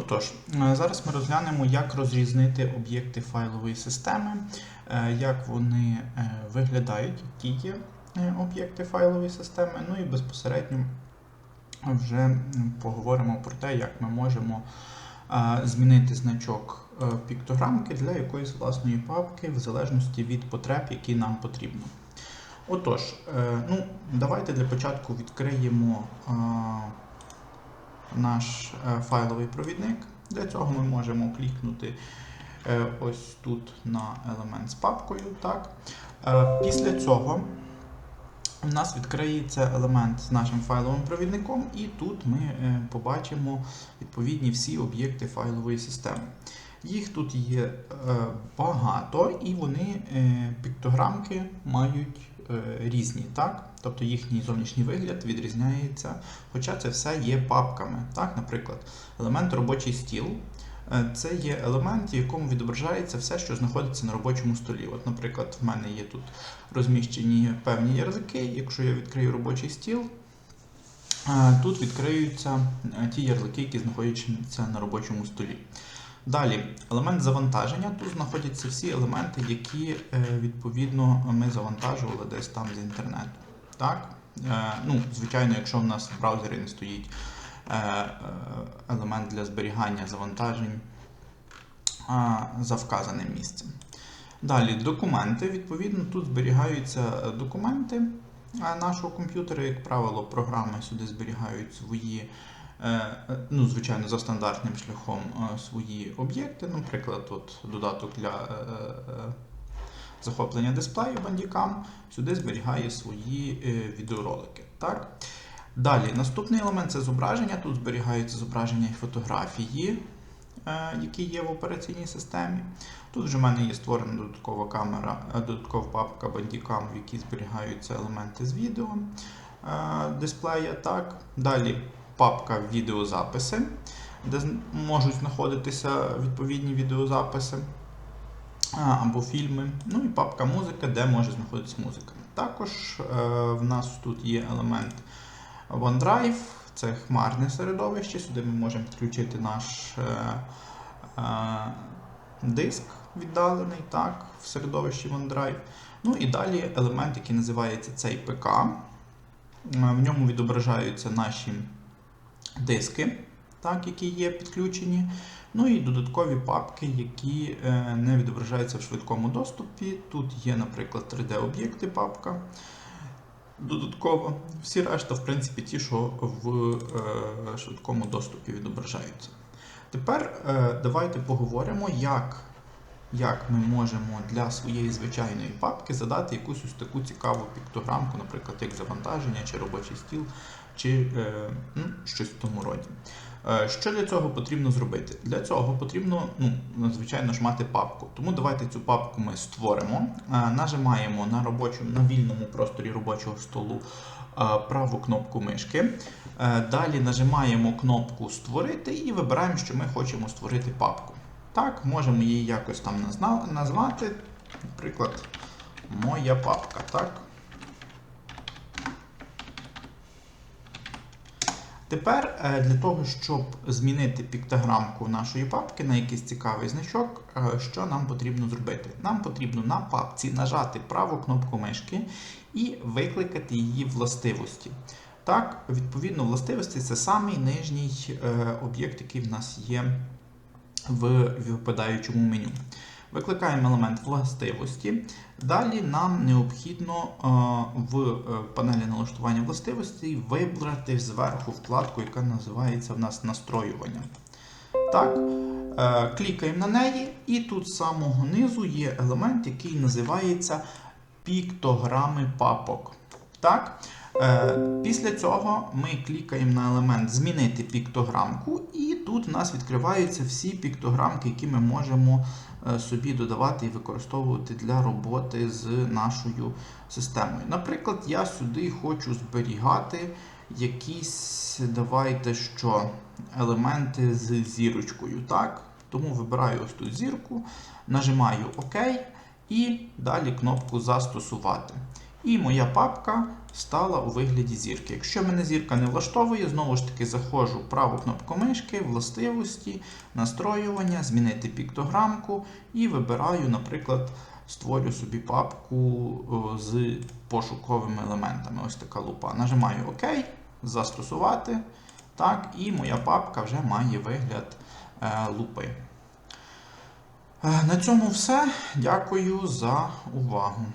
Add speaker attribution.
Speaker 1: Отож, е, зараз ми розглянемо, як розрізнити об'єкти файлової системи, е, як вони е, виглядають, які є об'єкти файлової системи, ну і безпосередньо вже поговоримо про те, як ми можемо змінити значок піктограмки для якоїсь власної папки, в залежності від потреб, які нам потрібно. Отож, ну, давайте для початку відкриємо наш е, файловий провідник. Для цього ми можемо клікнути е, ось тут на елемент з папкою. Так. Е, Після цього у нас відкриється елемент з нашим файловим провідником, і тут ми побачимо відповідні всі об'єкти файлової системи. Їх тут є багато, і вони піктограмки мають різні, так? Тобто їхній зовнішній вигляд відрізняється, хоча це все є папками. Так? Наприклад, елемент робочий стіл. е, Це є елемент, в якому відображається все, що знаходиться на робочому столі. От, наприклад, в мене є тут розміщені певні язики. Якщо я відкрию робочий стіл, е, тут відкриються е, ті ярлики, які знаходяться на робочому столі. Далі, елемент завантаження. Тут знаходяться всі елементи, які е, відповідно ми завантажували десь там з інтернету. Так? Е, Ну, звичайно, якщо в нас в браузері не стоїть е, елемент для зберігання завантажень за вказаним місцем. Далі документи. Відповідно, тут зберігаються документи нашого комп'ютера. Як правило, програми сюди зберігають свої, ну, звичайно, за стандартним шляхом е, свої об'єкти. Наприклад, от додаток для е, е, захоплення дисплею Bandicam сюди зберігає свої е, відеоролики. Так? Далі, наступний елемент це зображення. Тут зберігаються зображення і фотографії, е, які є в операційній системі. Тут вже в мене є створена додаткова камера, е, додаткова папка Bandicam, в якій зберігаються елементи з відео е, дисплея. Так. Далі папка відеозаписи, де можуть знаходитися відповідні відеозаписи або фільми. Ну і папка музика, де може знаходитися музика. Також е, в нас тут є елемент OneDrive, це хмарне середовище. Сюди ми можемо підключити наш е, е, диск віддалений так, в середовищі OneDrive. Ну і далі елемент, який називається цей ПК. В ньому відображаються наші диски, так, які є підключені. Ну і додаткові папки, які е, не відображаються в швидкому доступі. Тут є, наприклад, 3D-об'єкти папка. Додатково. Всі решта, в принципі, ті, що в е, швидкому доступі відображаються. Тепер е, давайте поговоримо, як, як ми можемо для своєї звичайної папки задати якусь ось таку цікаву піктограмку, наприклад, як завантаження, чи робочий стіл, чи ну, щось в тому роді. Е, Що для цього потрібно зробити? Для цього потрібно, ну, звичайно ж, мати папку. Тому давайте цю папку ми створимо. Е, Нажимаємо на робочому, на вільному просторі робочого столу праву кнопку мишки. Далі нажимаємо кнопку Створити і вибираємо, що ми хочемо створити папку. Так, можемо її якось там назвати. Наприклад, моя папка. Так. Тепер е, для того, щоб змінити піктограмку нашої папки на якийсь цікавий значок, е, що нам потрібно зробити? Нам потрібно на папці нажати праву кнопку мишки і викликати її властивості. Так, відповідно, властивості це самий нижній е, об'єкт, який в нас є в випадаючому меню. Викликаємо елемент властивості. Далі нам необхідно е, в е, панелі налаштування властивостей вибрати зверху вкладку, яка називається в нас настроювання. Так, е, клікаємо на неї, і тут з самого низу є елемент, який називається піктограми папок. Так? Е, Після цього ми клікаємо на елемент Змінити піктограмку, і тут у нас відкриваються всі піктограмки, які ми можемо е, собі додавати і використовувати для роботи з нашою системою. Наприклад, я сюди хочу зберігати якісь, давайте що, елементи з зірочкою. Так? Тому вибираю ось тут зірку, нажимаю ОК і далі кнопку Застосувати. І моя папка стала у вигляді зірки. Якщо мене зірка не влаштовує, знову ж таки заходжу праву кнопку мишки, властивості, настроювання, змінити піктограмку і вибираю, наприклад, створю собі папку з пошуковими елементами. Ось така лупа. Нажимаю ОК, застосувати. Так, і моя папка вже має вигляд е, лупи. Е, На цьому все. Дякую за увагу.